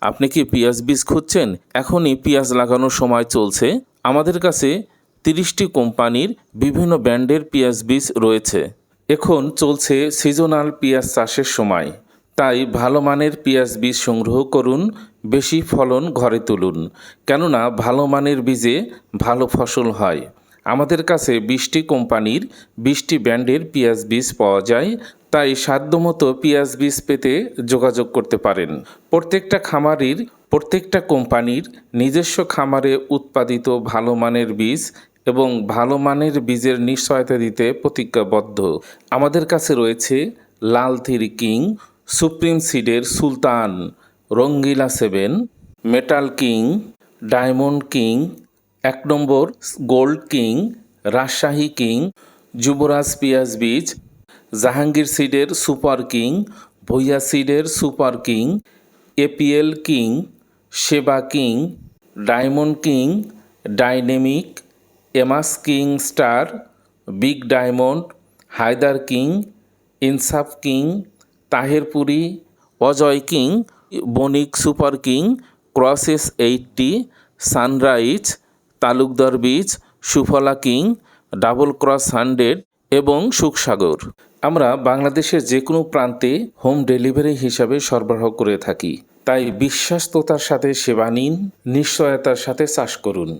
আপনি কি পেঁয়াজ বীজ খুঁজছেন? এখনই পেঁয়াজ লাগানোর সময় চলছে। আমাদের কাছে তিরিশটি কোম্পানির বিভিন্ন ব্র্যান্ডের পেঁয়াজ বীজ রয়েছে। এখন চলছে সিজনাল পেঁয়াজ চাষের সময়। তাই ভালো মানের পেঁয়াজ বীজ সংগ্রহ করুন, বেশি ফলন ঘরে তুলুন। কেননা ভালো মানের বীজে ভালো ফসল হয়। আমাদের কাছে বিশটি কোম্পানির বিশটি ব্র্যান্ডের পেঁয়াজ বীজ পাওয়া যায়। তাই সাধ্যমতো পেঁয়াজ বীজ পেতে যোগাযোগ করতে পারেন। প্রত্যেকটা খামারির, প্রত্যেকটা কোম্পানির নিজস্ব খামারে উৎপাদিত ভালো মানের বীজ এবং ভালো মানের বীজের নিশ্চয়তা দিতে প্রতিজ্ঞাবদ্ধ। আমাদের কাছে রয়েছে লাল three king, supreme সিডের Sultan, Rangila seven, metal king, diamond king, এক নম্বর gold king, Rajshahi king, Yuvraj পিয়াজ বীজ জাহাঙ্গীর সিডের super king Bhuiyan সিডের super king, APL king, Seba king, diamond king, dynamic, এমাস king star, big diamond, Haider king, Insaf king, Taherpuri, Ajay king, Banik super king, crosses eighty, sunrise, Talukdar বীজ, Sufala king, double cross hundred এবং সুখসাগর। আমরা বাংলাদেশের যে কোনো প্রান্তে home delivery হিসাবে সরবরাহ করে থাকি। তাই বিশ্বাস্ততার সাথে সেবা নিন, নিশ্চয়তার সাথে চাষ করুন।